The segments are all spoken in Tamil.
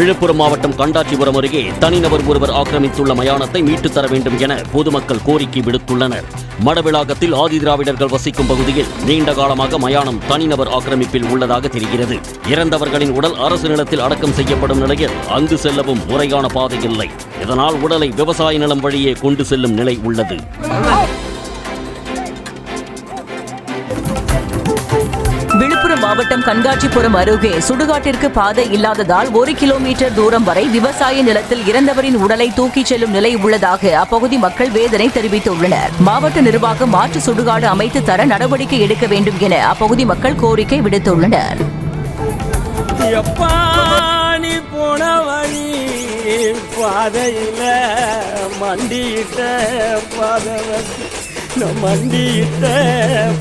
விழுப்புரம் மாவட்டம் கண்டாச்சிபுரம் அருகே தனிநபர் ஒருவர் ஆக்கிரமித்துள்ள மயானத்தை மீட்டுத் தர வேண்டும் என பொதுமக்கள் கோரிக்கை விடுத்துள்ளனர். மடவிளாகத்தில் ஆதிதிராவிடர்கள் வசிக்கும் பகுதியில் நீண்ட காலமாக மயானம் தனிநபர் ஆக்கிரமிப்பில் உள்ளதாக தெரிகிறது. இறந்தவர்களின் உடல் அரசு நிலத்தில் அடக்கம் செய்யப்படும் நிலையில் அங்கு செல்லவும் முறையான பாதை இல்லை. இதனால் உடலை விவசாய நிலம் வழியே கொண்டு செல்லும் நிலை உள்ளது. மாவட்டம் கண்காட்சிபுரம் அருகே சுடுகாட்டிற்கு பாதை இல்லாததால் ஒரு கிலோமீட்டர் தூரம் வரை விவசாய நிலத்தில் இறந்தவரின் உடலை தூக்கிச் செல்லும் நிலை உள்ளதாக அப்பகுதி மக்கள் வேதனை தெரிவித்துள்ளனர். மாவட்ட நிர்வாகம் மாற்று சுடுகாடு அமைத்து தர நடவடிக்கை எடுக்க வேண்டும் என அப்பகுதி மக்கள் கோரிக்கை விடுத்துள்ளனர். பாதையில மண்டியிட்ட பாதவத்தி மண்டியிட்ட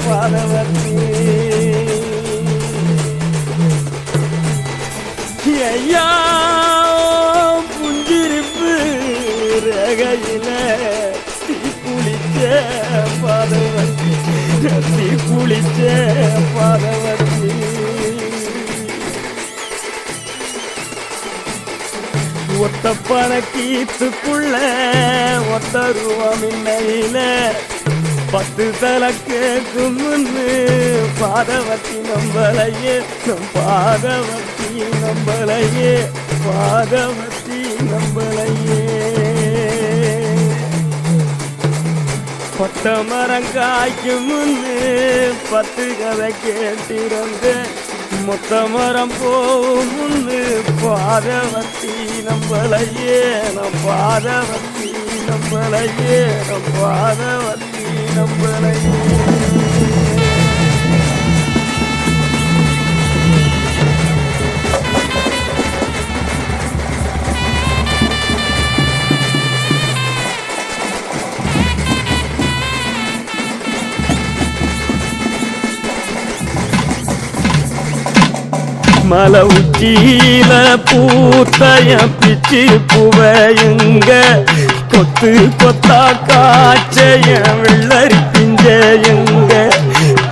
பாதவத்தி ஐயா புஞ்சிருப்பு ரகையில தீ குளிச்ச பாதவத்தி தீ குளிச்ச பாதவத்தி ஒத்த பணக்கீத்துக்குள்ள ஒத்த ரூபம் இன்னையில பத்து தல கேட்கும் பாதவத்தி நம்பலையே நம் பாதவத்தி நம்பலையே பாதவத்தி நம்பலையே பட்ட மரம் காய்க்கும் முன்னு பத்து கதை கேட்டிருந்த மொத்த மரம் போகும் முன்னு பாதவத்தி நம்பலையே நம் பாதவத்தி நம்பலையே நம் பாதவத்தி நம்பலையே மலை உச்சியில பூத்தைய பிச்சு புவையுங்க. கொத்து கொத்தா காய்ச்சைய வெள்ளரி பிஞ்சையங்க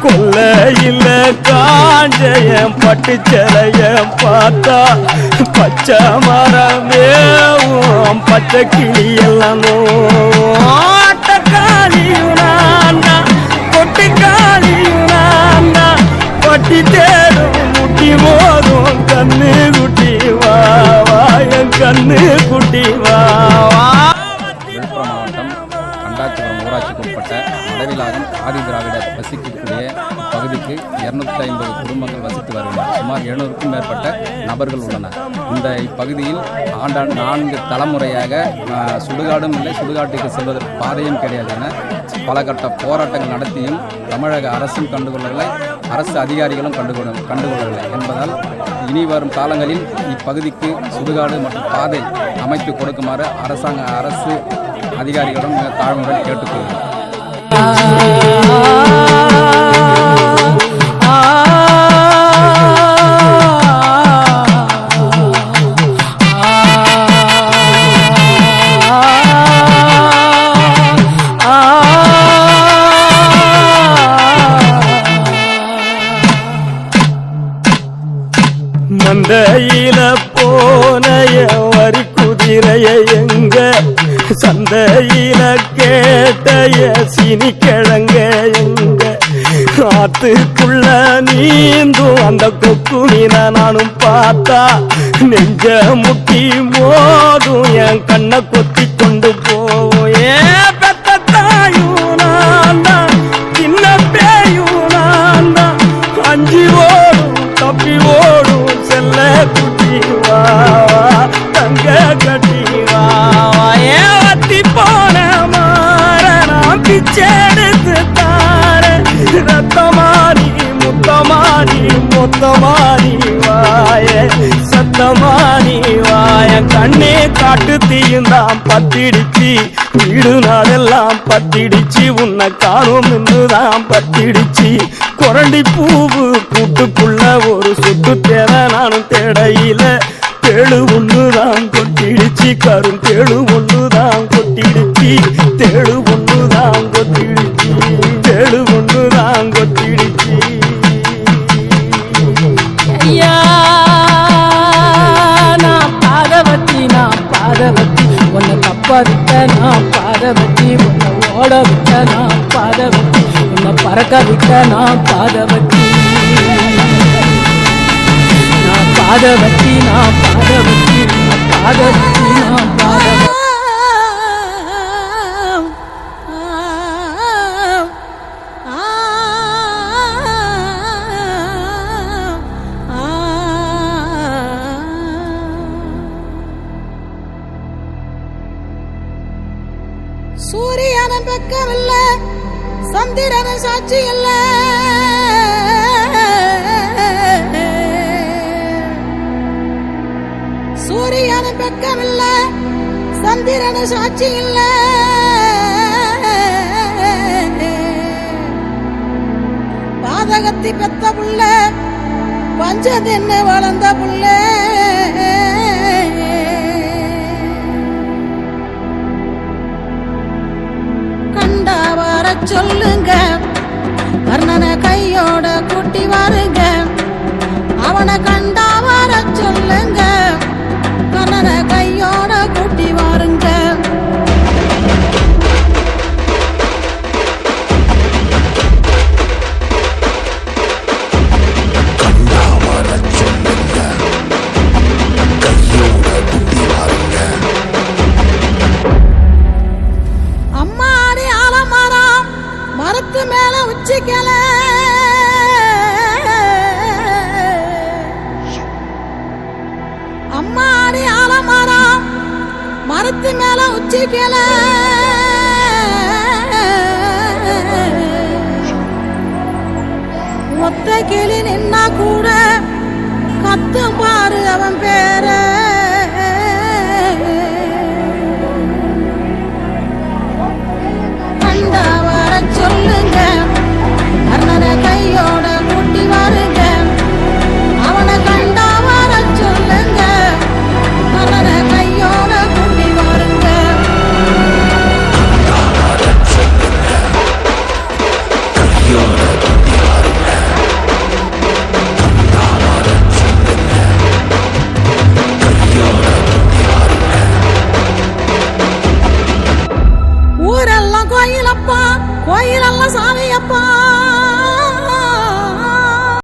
கொல்லையில காஞ்சைய பட்டு சிலைய பார்த்தா பச்சை மரமேவும் பச்சை கிளியெல்லாம் ஆட்டக்காளியும் நான் கொட்டுக்காளியும் நான் பட்டி தேடும் முட்டி மோதும் கண்ணு குட்டி வா கண்ணு ஆதி திராவிடர் வசிக்கக்கூடிய பகுதிக்கு இரநூத்தி ஐம்பது குடும்பங்கள் வசித்து வருகின்றன சுமார் எழுநூறுக்கும் மேற்பட்ட நபர்கள் உள்ளனர். இந்த இப்பகுதியில் ஆண்டாண்டு நான்கு தலைமுறையாக சுடுகாடும் இல்லை சுடுகாட்டுக்கு செல்வதற்கு பாதையும் கிடையாது என பல கட்ட போராட்டங்கள் நடத்தியும் தமிழக அரசும் கண்டுகொள்ளவில்லை அரசு அதிகாரிகளும் கண்டுகொள்ள கண்டுகொள்ளவில்லை என்பதால் இனி வரும் காலங்களில் இப்பகுதிக்கு சுடுகாடு மற்றும் பாதை அமைத்து கொடுக்குமாறு அரசாங்க அரசு அதிகாரிகளிடம் மிக கேட்டுக்கொள்கிறோம். மந்தையில போனைய வரி குதிரைய எங்க சந்தையில கேட்டைய சினி கிழங்க எங்க ஆத்துக்குள்ள நீந்தும் அந்த கொக்கு நானும் பார்த்தா நெஞ்ச முட்டி மோதும் என் கண்ணை மொத்தமாரி வாய சத்தமாரி வாய. கண்ணே காட்டு தீயுந்தான் பத்திடிச்சு. வீடு நாடெல்லாம் பத்திடிச்சு. உன்னை காணும் என்றுதான் பத்திடிச்சு. குரண்டி பூவு கூட்டுக்குள்ள ஒரு சுட்டு தேவை நானும் தேடையில. தேழு ஒண்ணுதான் கொட்டிடுச்சு. கரும் தேழு ஒண்ணுதான் கொட்டிடுச்சு. தேழு ஒண்ணுதான் கொட்டிடுச்சு. தேழு ஒண்ணுதான் கொட்டிடுச்சு. ஓட விட்ட நான் பாத வச்சி உன்னை பறக்க விட்ட நான் பாத வச்சி நான் பாத வச்சி நான் பாத வச்சி பாத வச்சி நான் பாத பக்கமில்ல சந்திரன சாட்சி இல்ல சூரியன பக்கமில்ல. சந்திரன சாட்சி இல்ல. பாதகத்தி பெத்த புள்ள பஞ்சதென்ன வளர்ந்த புள்ள. சொல்லுங்க. கர்ணனை கையோட கூட்டி வாருங்க. அவனை மரத்து மேல உச்சி கேல ஒத்த கிளி நின்னா கூட